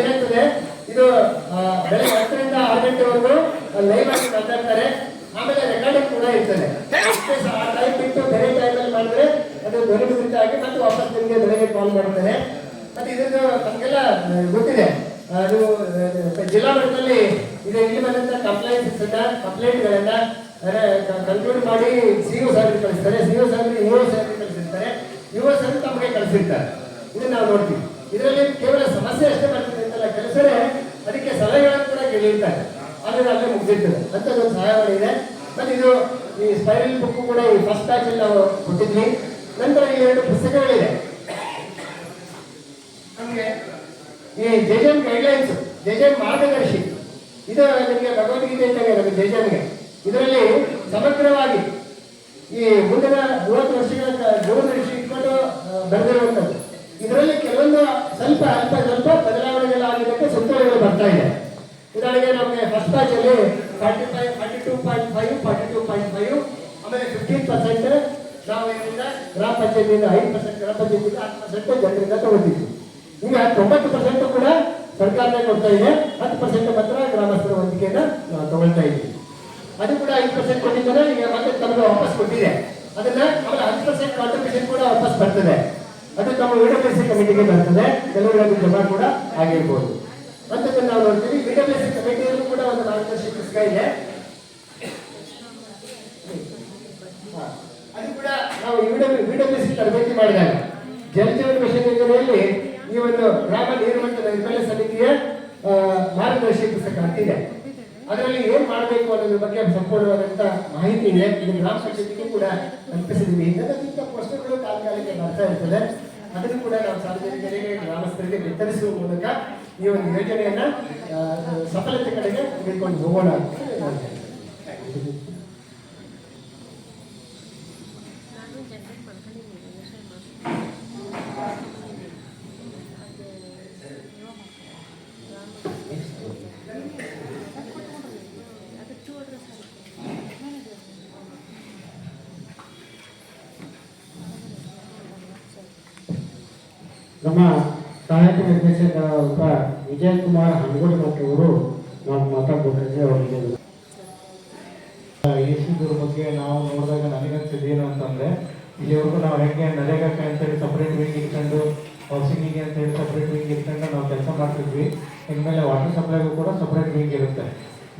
ಏನಾಗ್ತದೆ? ಇದು ಬೆಳಗ್ಗೆ ಹತ್ತರಿಂದ ಆರು ಗಂಟೆವರೆಗೂ ಲೈವ್ ಆಗಿ ಮಾತಾಡ್ತಾರೆ. ಆಮೇಲೆ ರೆಕಾರ್ಡಿಂಗ್ ಕೂಡ ಇರ್ತದೆ ಆ ಟೈಮ್ ಬಿಟ್ಟು ಬೇರೆ ಟೈಮಲ್ಲಿ ಮಾಡಿದ್ರೆ ಅದು ಮುದ್ರಿತ ಆಗಿ ಮತ್ತೆ ವಾಪಸ್ ನಿಮಗೆ ಬೆಳಗ್ಗೆ ಕಾಲ್ ಮಾಡ್ತಾರೆ ಮತ್ತೆ ಇದ್ರದ್ದು ನಮಗೆಲ್ಲ ಗೊತ್ತಿದೆ. ಅದು ಜಿಲ್ಲಾ ಮಟ್ಟದಲ್ಲಿ ಇದು. ಇಲ್ಲಿ ಬಂದಂತ ಕಂಪ್ಲೇಂಟ್ಸ್ ಕಂಪ್ಲೇಂಟ್ಗಳನ್ನ ಕನ್ಕ್ಲೂಡ್ ಮಾಡಿ ಸಿ ಒ ಸಾಹೇಬ್ರಿಗೆ ಕಳಿಸ್ತಾರೆ. ಸಿ ಒ ಸಾಹೇಬ್ರಿಗೆ ಯು ಒ ಸಾಹೇಬ್ರಿಗೆ ಕಳಿಸಿರ್ತಾರೆ. ಯು ಸಾಹೇಬ್ ತಮಗೆ ಕಳಿಸಿರ್ತಾರೆ. ಇದನ್ನ ನಾವು ನೋಡ್ತೀವಿ. ಇದರಲ್ಲಿ ಕೇವಲ ಸಮಸ್ಯೆ ಅಷ್ಟೇ ಬರ್ತದೆ ಅಂತಲ್ಲ ಕೆಲಸರೇ ಅದಕ್ಕೆ ಕೇಳಿರ್ತಾರೆ ಆದರೆ ಅಲ್ಲೇ ಅಂತ ಅಂಥದ್ದೊಂದು ಸಹಾಯವಾಣಿ ಇದೆ. ಮತ್ತೆ ಇದು ಈ ಸ್ಪೈರಲ್ ಬುಕ್ ಕೂಡ ಈ ಫಸ್ಟ್ ಬ್ಯಾಚ್ ಅಲ್ಲಿ ನಾವು ಕೊಟ್ಟಿದ್ವಿ. ನಂತರ ಈ ಎರಡು ಪುಸ್ತಕಗಳಿದೆ. ನಮಗೆ ಈ ಜೆಜನ್ ಗೈಡ್ಲೈನ್ಸ್ ಜೆಜನ್ ಮಾರ್ಗದರ್ಶಿ. ಇದು ನಿಮಗೆ ಭಗವದ್ಗೀತೆ ಇದ್ದಂಗೆ ನಮಗೆ ಜೆಜನ್ಗೆ ಇದರಲ್ಲಿ ಸಮಗ್ರವಾಗಿ ಈ ಮುಂದಿನ ಮೂವತ್ತು ವರ್ಷಗಳ ದೂರದರ್ಶಿ ಇಟ್ಕೊಂಡು ಬರೆದಿರುವಂಥದ್ದು. ಇದರಲ್ಲಿ ಕೆಲವೊಂದು ಸ್ವಲ್ಪ ಅಲ್ಪ ಸ್ವಲ್ಪ ಬದಲಾವಣೆಗಳಾಗಿದ್ದಕ್ಕೆ ಸುತ್ತೋಲೆಗಳು ಬರ್ತಾ ಇದೆ. ಉದಾಹರಣೆಗೆ ನಮಗೆ first ಬ್ಯಾಚಲ್ಲಿ forty five forty two point five forty two point five ಆಮೇಲೆ ಫಿಫ್ಟೀನ್ ಪರ್ಸೆಂಟ್ ನಾವು ಏನಿಲ್ಲ ಗ್ರಾಮ ಪಂಚಾಯತಿಯಿಂದ ಐದು ಪರ್ಸೆಂಟ್ ಗ್ರಾಮ ಪಂಚಾಯತಿಯಿಂದ ಹತ್ತು ಪರ್ಸೆಂಟ್ ಜನರಿಂದ ತಗೊಂಡಿದ್ವಿ. ಈಗ ತೊಂಬತ್ತು ಪರ್ಸೆಂಟ್ ಕೂಡ ಸರ್ಕಾರನೇ ಕೊಡ್ತಾ ಇದೆ, ಹತ್ತು ಪರ್ಸೆಂಟ್ ಮಾತ್ರ ಗ್ರಾಮಸ್ಥರ ಹೊಂದಿಕೆಯನ್ನು ನಾವು ತಗೊಳ್ತಾ ಇದ್ದೀವಿ. ಅದು ಕೂಡ ಐದು ಪರ್ಸೆಂಟ್ ಕೊಟ್ಟಿದ್ದಾರೆ, ಈಗ ಮತ್ತೆ ತಮಗೆ ವಾಪಸ್ ಕೊಟ್ಟಿದೆ. ಅದನ್ನ ಆಮೇಲೆ ಹತ್ತು ಪರ್ಸೆಂಟ್ ಕಾಂಟ್ರಿಬ್ಯೂಷನ್ ಕೂಡ ವಾಪಸ್ ಬರ್ತದೆ. ಅದು ತಮ್ಮ ವಿಡಬ್ಲ್ಯೂಸಿ ಕಮಿಟಿಗೆ ಬರ್ತದೆ. ಕೆಲವರಲ್ಲಿ ಜಮಾ ಕೂಡ ಆಗಿರ್ಬೋದು. ಅಂತದನ್ನ ನಾವು ನೋಡ್ತೀವಿ. ವಿಡಬ್ಲ್ಯೂಸಿ ಕಮಿಟಿಯಲ್ಲೂ ಕೂಡ ಒಂದು ಮಾರ್ಗದರ್ಶಿ ಪುಸ್ತಕ ಇದೆ. ಅದು ಕೂಡ ನಾವು ವಿಡಬ್ಲ್ಯೂಸಿ ತರಬೇತಿ ಮಾಡಿದಾಗ ಜಲಜೀವನ ಮಿಷನ್ ಯೋಜನೆಯಲ್ಲಿ ಈ ಒಂದು ಗ್ರಾಮ ನೀರುಮಟ್ಟ ನೈರ್ಮಲ್ಯ ಸಮಿತಿಯ ಮಾರ್ಗದರ್ಶಿ ಪುಸ್ತಕ ಅಂತಿದೆ. ಅದರಲ್ಲಿ ಏನು ಮಾಡಬೇಕು ಅನ್ನೋದ್ರ ಬಗ್ಗೆ ಸಂಪೂರ್ಣವಾದಂತ ಮಾಹಿತಿ ಇದೆ. ಇದು ಗ್ರಾಮ ಪಂಚಾಯತಿಗೂ ಕೂಡ ಕಲ್ಪಿಸಿದ್ವಿ. ಇಂಥದ್ದಂಥ ಪ್ರಶ್ನೆಗಳು ತಾತ್ಕಾಲಿಕ ಬರ್ತಾ ಇರ್ತದೆ. ಅದನ್ನು ಕೂಡ ನಾವು ಸಾರ್ವಜನಿಕರಿಗೆ ಗ್ರಾಮಸ್ಥರಿಗೆ ವಿತರಿಸುವ ಮೂಲಕ ಈ ಒಂದು ಯೋಜನೆಯನ್ನ ಸಫಲತೆ ಕಡೆಗೆ ತೆಗೆದುಕೊಂಡು ಹೋಗೋಣ ಅಂತ ಹೇಳ್ತೇನೆ. ನಾನು ಜನರೇಟ್ ಮಾಡ್ಕೊಂಡಿದ್ದೀನಿ ಯೋಚನೆ ಮಾಡಿ ಅದು ಟೂ ಅಡ್ರೆಸ್ ನಮ್ಮ ಸಹಾಯಕ ನಿರ್ದೇಶಕ ಒಬ್ಬ ವಿಜಯ್ ಕುಮಾರ್ ಹಂಗೋಡಿ ಮಠವರು ನಾವು ಮಾತಾಡ್ಬೇಕಾದ್ರೆ ಅವರಿಗೆ ಯೇಸುದ್ರ ಬಗ್ಗೆ ನಾವು ನೋಡಿದಾಗ ನನಗನ್ಸಿದ್ದು ಏನು ಅಂತಂದ್ರೆ, ಇಲ್ಲಿವರೆಗೂ ನಾವು ಹೆಂಗೆ ನರೇಗಾಕ್ಕೆ ಅಂತೇಳಿ ಸಪ್ರೇಟ್ ವಿಂಗ್ ಇಟ್ಕೊಂಡು ಹೌಸಿಂಗಿಗೆ ಅಂತೇಳಿ ಸಪ್ರೇಟ್ ವಿಂಗ್ ಇಟ್ಕೊಂಡು ನಾವು ಕೆಲಸ ಮಾಡ್ತಿದ್ವಿ. ಇನ್ಮೇಲೆ ವಾಟರ್ ಸಪ್ಲೈಗೂ ಕೂಡ ಸಪ್ರೇಟ್ ವಿಂಗ್ ಇರುತ್ತೆ.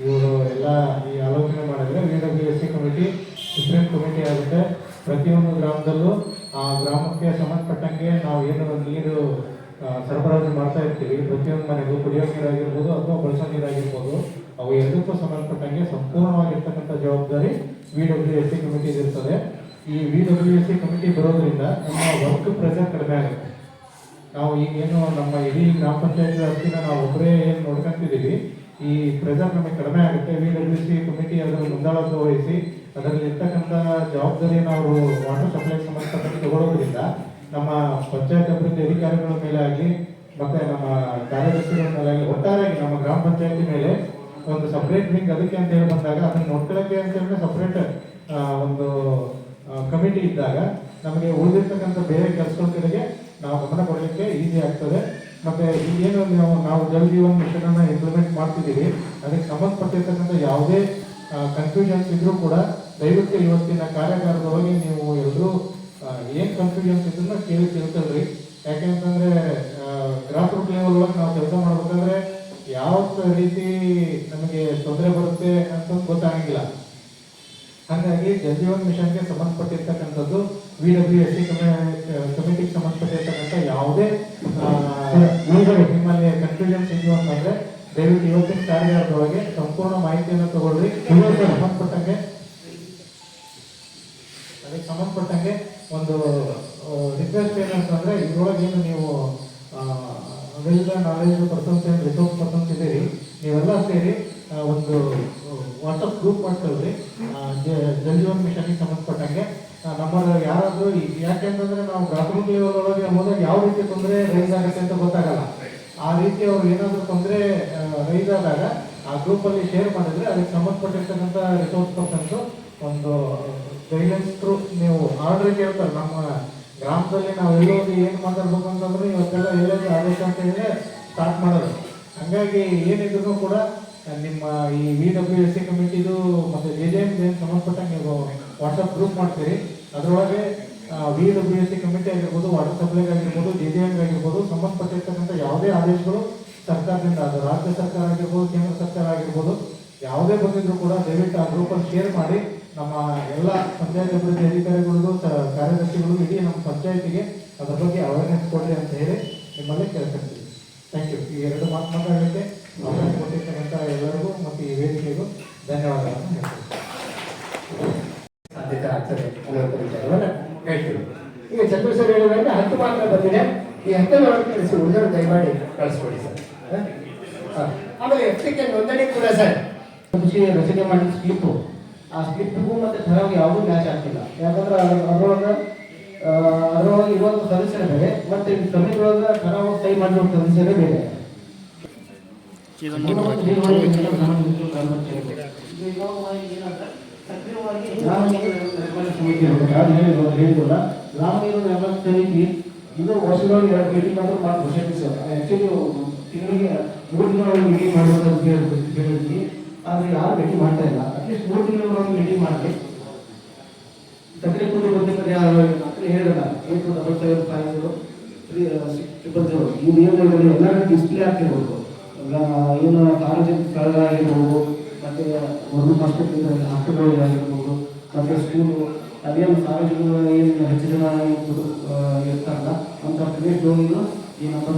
ಇವರು ಎಲ್ಲ ಈ ಆಲೋಚನೆ ಮಾಡಿದ್ರೆ V W S C committee supreme committee ಆಗುತ್ತೆ. ಪ್ರತಿಯೊಂದು ಗ್ರಾಮದಲ್ಲೂ ಆ ಗ್ರಾಮಕ್ಕೆ ಸಂಬಂಧಪಟ್ಟಂಗೆ ನಾವು ಏನು ನೀರು ಸರಬರಾಜು ಮಾಡ್ತಾ ಇರ್ತೀವಿ. ಪ್ರತಿಯೊಂದು ಮನೆಗೂ ಕುಡಿಯೋ ನೀರಾಗಿರ್ಬೋದು ಅಥವಾ ಬಳಸೋ ನೀರಾಗಿರ್ಬೋದು. ಅವು ಎರಡಕ್ಕೂ ಸಂಬಂಧಪಟ್ಟಂಗೆ ಸಂಪೂರ್ಣವಾಗಿರ್ತಕ್ಕಂಥ ಜವಾಬ್ದಾರಿ V W S C committee ಇರ್ತದೆ ಈ V W S C committee ಬರೋದ್ರಿಂದ ನಮ್ಮ ವರ್ಕ್ ಪ್ರೆಷರ್ ಕಡಿಮೆ ಆಗುತ್ತೆ. ನಾವು ಈಗೇನು ನಮ್ಮ ಇಡೀ ಗ್ರಾಮ ಪಂಚಾಯತ್ ವ್ಯಾಪ್ತಿನ ನಾವು ಒಬ್ಬರೇ ಏನು ನೋಡ್ಕೊಂತಿದ್ದೀವಿ, ಈ ಪ್ರೆಷರ್ ನಮಗೆ ಕಡಿಮೆ ಆಗುತ್ತೆ. ವಿ ಡಬ್ಲ್ಯೂ ಸಿ ಕಮಿಟಿ ಅದನ್ನು ಮುಂದಾಳತ್ವ ವಹಿಸಿ ಅದರಲ್ಲಿ ಇರ್ತಕ್ಕಂಥ ಜವಾಬ್ದಾರಿಯನ್ನು ಅವರು ವಾಟರ್ ಸಪ್ಲೈ ಸಂಬಂಧಪಟ್ಟಂತೆ ತಗೊಳ್ಳೋದ್ರಿಂದ ನಮ್ಮ ಪಂಚಾಯತ್ ಅಭಿವೃದ್ಧಿ ಅಧಿಕಾರಿಗಳ ಮೇಲೆ ಆಗಲಿ ಮತ್ತೆ ನಮ್ಮ ಕಾರ್ಯದರ್ಶಿಗಳ ಮೇಲೆ ಆಗಲಿ ಒಟ್ಟಾರೆಯಾಗಿ ನಮ್ಮ ಗ್ರಾಮ ಪಂಚಾಯತಿ ಮೇಲೆ ಒಂದು ಸಪ್ರೇಟ್ ಮೀಟಿಂಗ್ ಅದಕ್ಕೆ ಅಂತ ಹೇಳಿ ಬಂದಾಗ ಅದನ್ನು ನೋಡ್ಕೊಳ್ಳೋಕೆ ಅಂತ ಹೇಳಿದ್ರೆ ಸಪ್ರೇಟ್ ಒಂದು ಕಮಿಟಿ ಇದ್ದಾಗ ನಮಗೆ ಉಳಿದಿರ್ತಕ್ಕಂಥ ಬೇರೆ ಕೆಲಸಗಳಿಗೆ ನಾವು ಗಮನ ಕೊಡಲಿಕ್ಕೆ ಈಸಿ ಆಗ್ತದೆ. ಮತ್ತೆ ಈಗೇನು ನಾವು ನಾವು ಜಲ್ ಜೀವನ್ ಮಿಷನನ್ನು ಇಂಪ್ಲಿಮೆಂಟ್ ಮಾಡ್ತಿದ್ದೀವಿ. ಅದಕ್ಕೆ ಸಂಬಂಧಪಟ್ಟಿರ್ತಕ್ಕಂಥ ಯಾವುದೇ ಕನ್ಫ್ಯೂಷನ್ಸ್ ಇದ್ರೂ ಕೂಡ ದಯವಿಟ್ಟು ಇವತ್ತಿನ ಕಾರ್ಯಾಗಾರದೊಳಗೆ ನೀವು ಎಲ್ಲರೂ ಏನು ಕನ್ಫ್ಯೂಷನ್ಸ್ ಇದ್ರೂ ಕೇಳಿ ತಿಳ್ಕೊಳ್ರಿ. ಯಾಕೆಂತಂದ್ರೆ ಗ್ರಾಸ್ ರೂಟ್ ಲೆವೆಲ್ ಒಳಗೆ ನಾವು ಕೆಲಸ ಮಾಡ್ಬೇಕಂದ್ರೆ ಯಾವ ರೀತಿ ನಮಗೆ ತೊಂದರೆ ಬರುತ್ತೆ ಅಂತ ಗೊತ್ತಾಗಂಗಿಲ್ಲ. ಹಾಗಾಗಿ ಮಿಷನ್ ಮಿಷನ್ಗೆ ಸಂಬಂಧಪಟ್ಟಿರ್ತಕ್ಕಂಥದ್ದು ವಿ ಡಬ್ಲ್ಯೂ ಎಸ್ ಸಿ ಕಮಿಟಿಗೆ ಸಂಬಂಧಪಟ್ಟಿರ್ತಕ್ಕಂಥ ಯಾವುದೇ ನಿಮ್ಮಲ್ಲಿ ಕನ್ಫ್ಯೂಷನ್ಸ್ ಇದ್ದು ಅಂತಂದ್ರೆ ದಯವಿಟ್ಟು ಇವತ್ತಿನ ಕಾರ್ಯಾಗಾರದೊಳಗೆ ಸಂಪೂರ್ಣ ಮಾಹಿತಿಯನ್ನು ತಗೊಳ್ಳಿ. ಇದಕ್ಕೆ ಸಂಬಂಧಪಟ್ಟಂಗೆ, ಅದಕ್ಕೆ ಸಂಬಂಧಪಟ್ಟಂಗೆ ಒಂದು ರಿಕ್ವೆಸ್ಟ್ ಏನಂತಂದ್ರೆ ಇದ್ರೊಳಗೆ ಏನು ನೀವು ನಾಲೆಜ್ ಪರ್ಸನ್ಸ್ ಏನು ರಿಸೋರ್ಸ್ ಪರ್ಸನ್ಸ್ ಇದ್ದೀರಿ ನೀವೆಲ್ಲ ಸೇರಿ ಒಂದು ವಾಟ್ಸಪ್ ಗ್ರೂಪ್ ಮಾಡ್ಕೊಳ್ರಿ. ಜಲಜೀವನ್ ಮಿಷನ್ಗೆ ಸಂಬಂಧಪಟ್ಟಂಗೆ ನಮ್ಮ ಯಾರಾದರೂ ಯಾಕೆಂತಂದ್ರೆ ನಾವು ಗ್ರಾಸರೂಟ್ ಲೆವೆಲ್ ಒಳಗೆ ಹೋದಾಗ ಯಾವ ರೀತಿ ತೊಂದರೆ ರೈಸ್ ಆಗುತ್ತೆ ಅಂತ ಗೊತ್ತಾಗಲ್ಲ. ಆ ರೀತಿ ಅವ್ರು ಏನಾದರೂ ತೊಂದರೆ ರೈಸ್ ಆದಾಗ ಆ ಗ್ರೂಪಲ್ಲಿ ಶೇರ್ ಮಾಡಿದ್ರೆ ಅದಕ್ಕೆ ಸಂಬಂಧಪಟ್ಟಿರ್ತಕ್ಕಂಥ ರಿಸೋರ್ಸ್ ಪರ್ಸನ್ಸ್ ಒಂದು ಗೈಡೆನ್ಸ್ ಥ್ರೂ ನೀವು ಆರ್ಡರ್ ಕೇಳ್ತಾರೆ. ನಮ್ಮ ಗ್ರಾಮದಲ್ಲಿ ನಾವು ಎಲ್ಲೋಗಿ ಏನು ಮಾತಾಡ್ಬೇಕು ಅಂತಂದ್ರೆ ಇವತ್ತೆಲ್ಲ ಎಲ್ಲೆಲ್ಲಿ ಆದೇಶ ಅಂತ ಹೇಳಿ ಸ್ಟಾರ್ಟ್ ಮಾಡೋದು. ಹಾಗಾಗಿ ಏನಿದ್ರು ಕೂಡ ನಿಮ್ಮ ಈ ವಿ ಡಬ್ಲ್ಯೂ ಎಸ್ ಸಿ ಕಮಿಟಿದು ಮತ್ತು ಜೆ ಜೆ ಎಂ ಸಂಬಂಧಪಟ್ಟಂಗೆ ನೀವು ವಾಟ್ಸಪ್ ಗ್ರೂಪ್ ಮಾಡ್ತೀರಿ. ಅದರೊಳಗೆ V W S C committee ಆಗಿರ್ಬೋದು ವಾಟರ್ ಸಪ್ಲೈ ಆಗಿರ್ಬೋದು ಜೆ ಜೆ ಎಂ ಆಗಿರ್ಬೋದು ಸಂಬಂಧಪಟ್ಟಿರ್ತಕ್ಕಂಥ ಯಾವುದೇ ಆದೇಶಗಳು ಸರ್ಕಾರದಿಂದ ಅದು ರಾಜ್ಯ ಸರ್ಕಾರ ಆಗಿರ್ಬೋದು ಕೇಂದ್ರ ಸರ್ಕಾರ ಆಗಿರ್ಬೋದು ಯಾವುದೇ ಬಂದಿದ್ರು ಕೂಡ ದಯವಿಟ್ಟು ಆ ಗ್ರೂಪಲ್ಲಿ ಶೇರ್ ಮಾಡಿ ನಮ್ಮ ಎಲ್ಲ ಪಂಚಾಯತ್ ಅಭಿವೃದ್ಧಿ ಅಧಿಕಾರಿಗಳಿಗೂ ಕಾರ್ಯದರ್ಶಿಗಳು ಇಡೀ ನಮ್ಮ ಪಂಚಾಯತಿಗೆ ಅದರ ಬಗ್ಗೆ ಅವೇರ್ನೆಸ್ ಕೊಡಿ ಅಂತ ಹೇಳಿ ನಿಮ್ಮಲ್ಲಿ ಕೇಳ್ಕೊಳ್ತೀವಿ. ಥ್ಯಾಂಕ್ ಯು ಈ ಎರಡು ಮಾತು ಮಾತಾಡಲಿಕ್ಕೆ ಅವಕಾಶ ಕೊಟ್ಟಿರ್ತಕ್ಕಂಥ ಎಲ್ಲರಿಗೂ ಮತ್ತು ಈ ವೇದಿಕೆಗೂ ಧನ್ಯವಾದಗಳನ್ನು ಹೇಳ್ತೀವಿ ಸಾಧ್ಯತೆ ಆಗ್ತದೆ. ಅನ್ನುವಂಥ ವಿಚಾರವನ್ನ ಹೇಳ್ತೀವಿ. ಈಗ ಚಂದ್ರ ಸರ್ ಹೇಳಿದಂಗೆ ಹತ್ತು ಮಾತ್ರ ಬಂದಿದೆ. ಈ ಹತ್ತು ಮಾತ್ರ ಕಳಿಸಿ ಉಳಿದವರು ದಯಮಾಡಿ ಕಳಿಸ್ಕೊಡಿ ಸರ್. ಹ? ಎಫ್ ಆಮೇಲೆ ಕೆ ನೋಂದಣಿ ಕೂಡ ಸರ್. ರಚನೆ ಮಾಡಿದ ಸ್ಲಿಪ್ಪು ಆ ಸ್ಲಿಪ್ಗೂ ಮತ್ತೆ ಠರಾವ್ಗೆ ಯಾವುದೂ ಮ್ಯಾಚ್ ಆಗ್ತಿಲ್ಲ. ಯಾಕಂದ್ರೆ ಅದ್ರ- ಅದರೊಳಗೆ ಅದ್ರೊಳಗೆ ಇರುವಂಥ ಸದಸ್ಯರ ಬೇರೆ ಮತ್ತೆ ಈ ಸಮಿತಿ ಸೈ ಠರಾವ್ ಸಹಿ ಮಾಡಿರೋ ಸದಸ್ಯರೇ ಬೇರೆ. ಸಕ್ರಿಯವಾಗಿ. ಗ್ರಾಮ ನೀರು ನಿರ್ವಹಣೆ ಸಮಿತಿ ಇದು ವರ್ಷದೊಳಗೆ ಎರಡು ಮೀಟಿಂಗ್ ಆದ್ರೂ ಮಾಡಿ ಸರ್. ಆ್ಯಕ್ಚುಲಿ ತಿಂಗಳಿಗೆ ಮೂರು ದಿನ ಮೀಟಿಂಗ್ ಮಾಡುವಂತ ಹೇಳಿದ್ವಿ. ಆದರೆ ಯಾರು ಭೇಟಿ ಮಾಡ್ತಾ ಇಲ್ಲ. ಅಟ್ಲೀಸ್ಟ್ ಮೂರು ತಿಂಗಳೊಳಗೆ ಮೀಟಿಂಗ್ ಮಾಡಿ. ಸಕ್ಕರೆ ಕೂಡ ಬರ್ಬೇಕಾದ್ರೆ ಯಾರು ಹೇಳಲ್ಲ. ಏಟ್ ಡಬಲ್ ಸೆವೆನ್ ಈ ನಿಯಮಗಳಲ್ಲಿ ಎಲ್ಲ ಡಿಸ್ಪ್ಲೇ ಆಗ್ತಿರ್ಬೋದು ಏನು ಸಾರ್ವಜನಿಕ ಸ್ಥಳಗಳಾಗಿರ್ಬೋದು, ಮತ್ತೆ ಒಂದು ಹಾಸ್ಪಿಟಲ್ ಹಾಸ್ಪಿಟಲ್ಗಳಾಗಿರ್ಬೋದು ಮತ್ತೆ ಸ್ಕೂಲು ಅದೇನು ಸಾರ್ವಜನಿಕ ಏನು ಹೆಚ್ಚು ಜನ ಇರ್ತಾರಲ್ಲ ಅಂತ ಪ್ರದೇಶ ಈ ಏನಪ್ಪ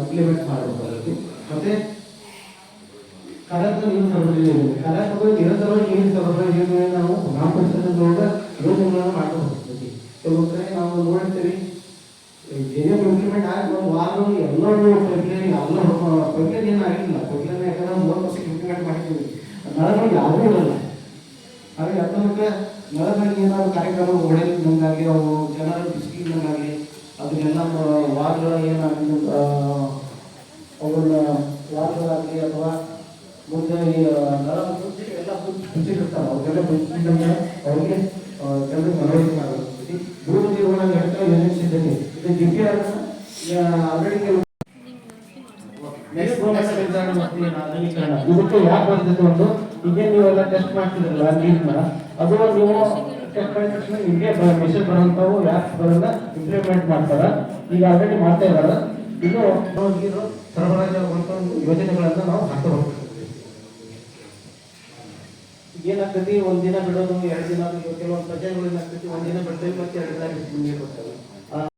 ಇಂಪ್ಲಿಮೆಂಟ್ ಮಾಡಬೇಕು ಮತ್ತು ಕಡತ ನೀರು ಸರಬರಾಜು ಕಡತ ನಿರಂತರವಾಗಿ ನೀರು ಸರಬರಾಜು ನಾವು ಗ್ರಾಮ ಪಂಚಾಯತ್ಗಳೊಳಗ ಯೋಜನೆಗಳನ್ನು ಹೋಗ್ತೀವಿ. ಕೆಲವು ಕಡೆ ನಾವು ನೋಡಿರ್ತೀವಿ ಏನೇನು ಇಂಪ್ಲಿಮೆಂಟ್ ಆಗಿ ಒಂದು ವಾರ ಎಲ್ಲರೂ ಪ್ರಕ್ರಿಯೆ, ಎಲ್ಲ ಪ್ರಕ್ರಿಯೆ ಏನು ಆಗಿಲ್ಲ. ಪ್ರಕ್ರಿಯೆ ಯಾಕಂದ್ರೆ ಮೂವತ್ತು ವರ್ಷಕ್ಕೆ ಇಂಪ್ಲಿಮೆಂಟ್ ಮಾಡಿದ್ದೀವಿ. ನಳಗಳು ಯಾವುದೂ ಇರಲ್ಲ. ಹಾಗಾಗಿ ಹತ್ತೊಂಬತ್ತು ನಳಗಳಿಗೆ ಏನಾದ್ರು ಕಾರ್ಯಕ್ರಮ ಹೊಡೆದಂಗಾಗಿ ಅವು ಜನರ ಬಿಸಿಲಿನಂಗಾಗಿ ಅದನ್ನೆಲ್ಲ ವಾರಗಳ ಏನಾಗಿ ಅವನ್ನ ವಾರಗಳಾಗಲಿ ಅಥವಾ ಮುಂದೆ ನರ ಮುಂಚೆ ಎಲ್ಲ ಮುಂಚಿರ್ತಾರೆ ಅವ್ರಿಗೆಲ್ಲ ಮುಂಚಿನ ಅವ್ರಿಗೆ ಜನರು ಮನವರಿಕೆ ಆಗುತ್ತೆ ದೂರ ನಿರ್ವಹಣಾ ಯೋಜನೆ ಸಿದ್ಧತೆ. ಇದು ಡಿ ಪಿ ಆರ್ ಆಲ್ರೆಡಿ ಕೆಲವು ನೆಕ್ಸ್ಟ್ ಇದಕ್ಕೆ ಯಾಕೆ ಬರ್ತದೆ ಒಂದು? ಈಗ ನೀವೆಲ್ಲ ಟೆಸ್ಟ್ ಮಾಡ್ತಿದ್ರಲ್ಲ ನೀರ್ನ ಅದು ನೀವು ಟೆಸ್ಟ್ ಮಾಡಿದ ತಕ್ಷಣ ನಿಮಗೆ ಮೆಸೇಜ್ ಬರೋಂಥವು ಇಂಪ್ಲಿಮೆಂಟ್ ಮಾಡ್ತಾರ? ಈಗ ಆಲ್ರೆಡಿ ಮಾಡ್ತಾ ಇನ್ನು ನೀರು ಸರಬರಾಜು ಒಂದು ಯೋಜನೆಗಳನ್ನ ನಾವು ಹಾಕ್ತಾ ಹೋಗ್ತೀವಿ. ಏನಾಗ್ತೈತಿ? ಒಂದ್ ದಿನ ಬಿಡೋದು, ಎರಡು ದಿನ ಕೆಲವೊಂದು ಪ್ರಜೆಗಳು ಏನಾಗ್ತೈತಿ? ಒಂದಿನ ದಿನ ಬಿಡ್ತೇವೆ ಮತ್ತೆ ಎರಡು ದಿನ ನೀರು ಬರ್ತವೆ